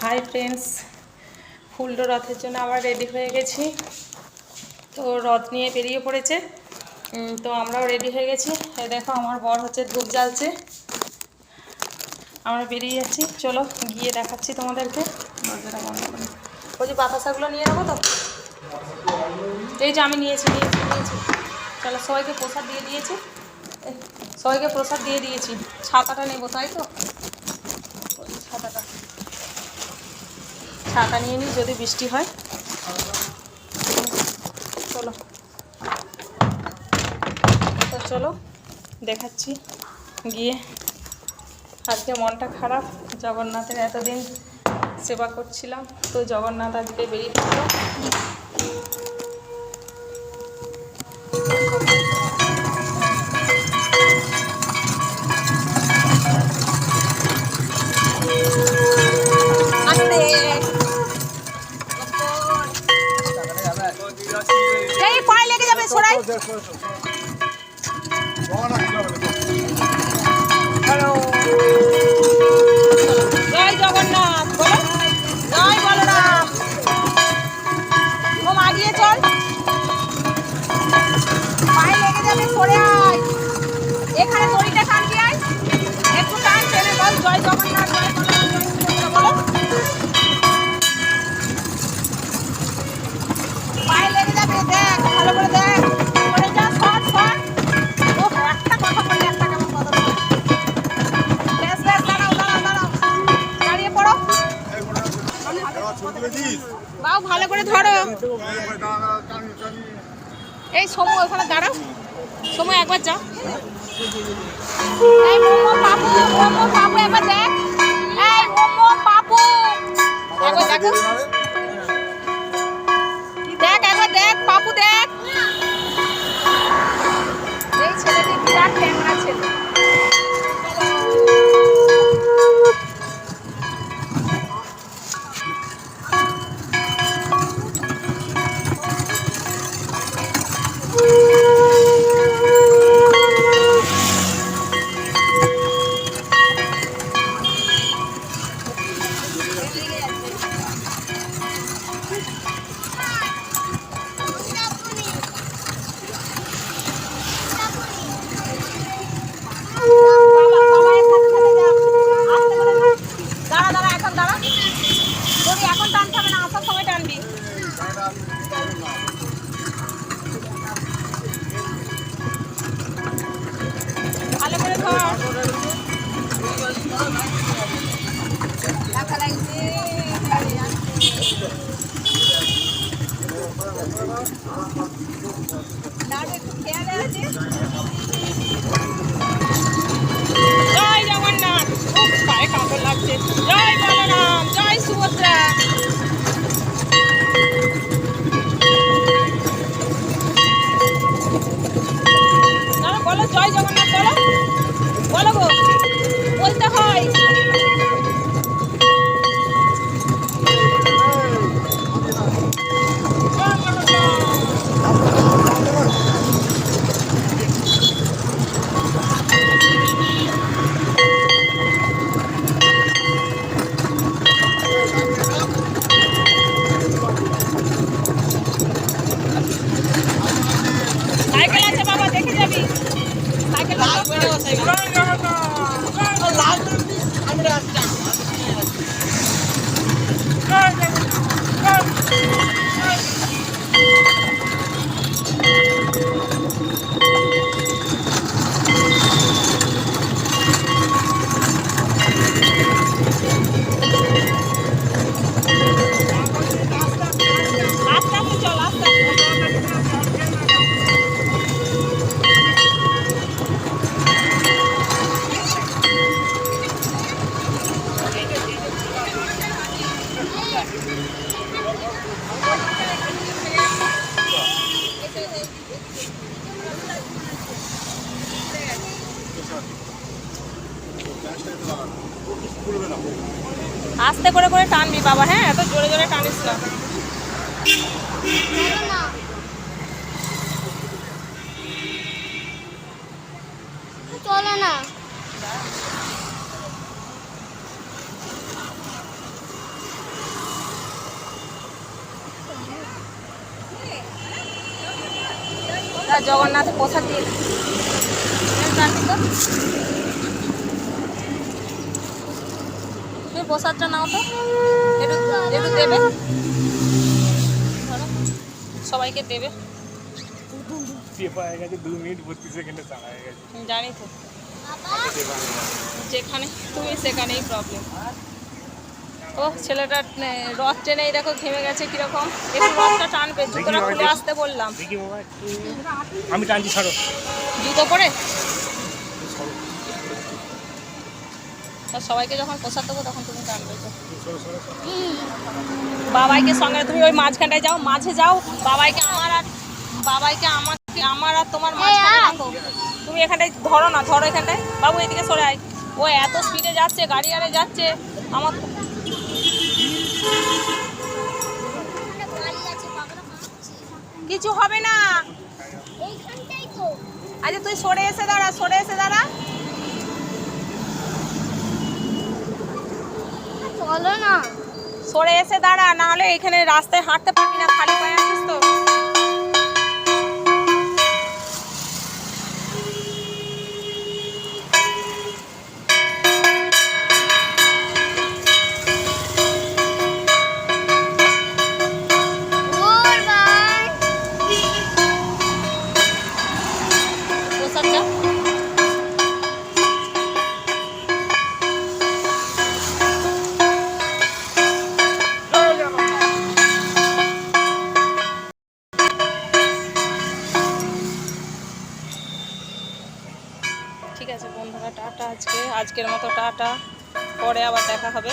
Hi friends ফুলটো রথের জন্য আবার রেডি হয়ে গেছি। তো রথ নিয়ে বেরিয়ে পড়েছে। তো আমরাও রেডি হয়ে গেছি। এই দেখো আমার বর হচ্ছে ধূপ জ্বালছে। আমরা বেরিয়ে যাচ্ছি। চলো গিয়ে দেখাচ্ছি তোমাদেরকে। দরজাটা বন্ধ বাতাসাগুলো নিয়ে নেব তো? এই যে আমি নিয়েছি নিয়েছি নিয়েছি। চলো, সবাইকে প্রসাদ দিয়ে দিয়েছি। সবাইকে প্রসাদ দিয়ে দিয়েছি। ছাতাটা নেব, তাই তো ওই ছাতাটা ছাতা নিয়ে নিই, যদি বৃষ্টি হয়। চলো। তো চলো, দেখাচ্ছি। গিয়ে আজকে মনটা খারাপ, জগন্নাথের এতদিন সেবা করছিলাম, তো জগন্নাথ আজকে বেরিয়ে পড়ল। লেগে হ্যালো জয় জগন্নাথ বলো। জয় বলরাম। ও আগিয়ে চল। পায়ে লেগে যাবে সরে আয়। এখানে দড়িটা টানবি আয়। একটু টান টেনে বল জয় জগন্নাথ জয় বলরাম। বাউ ভালো করে ধরো। এই সময় ওখানে দাঁড়াও। সময় একবার যাও। পাপু পাপু একবার দেখ। আস্তে করে করে টানবি বাবা হ্যাঁ এত জোরে জোরে টানিস না। চলে না। জগন্নাথ প্রসাদ দিয়ে টানবি তো প্রসাদটা নাও তো। একটু একটু দেবে। ধরো। সবাইকে দেবে। জানি তো। যেখানে তুমি সেখানেই প্রবলেম ও ছেলেটা রথ টেনে এই দেখো ঘেমে গেছে কীরকম। একটু রথটা টানবে জুতোটা খুলে আসতে বললাম। আমি টানছি ছাড়ো। জুতো পরে? তা সবাইকে যখন প্রসাদ দেবো তখন তুমি সরো। বাবাইকে সঙ্গে তুমি ওই মাঝখানটায় যাও মাঝে যাও বাবাইকে আমার আর বাবাইকে আমাকে আমার আর তোমার মাঝখানে আয়। রাখো। তুমি এখানটায় ধরো না ধরো এখানটায়। বাবু এদিকে সরে আয়। ও এত স্পিডে যাচ্ছে গাড়ি আরে যাচ্ছে। আমার কিছু হবে না। আচ্ছা তুই সরে এসে দাঁড়া সরে এসে দাঁড়া। চলো না। সরে এসে দাঁড়া, না হলে এখানে রাস্তায় হাঁটতে পারি না, খালি পায়ে আসিস তো। আজকের মতো টাটা পরে আবার দেখা হবে।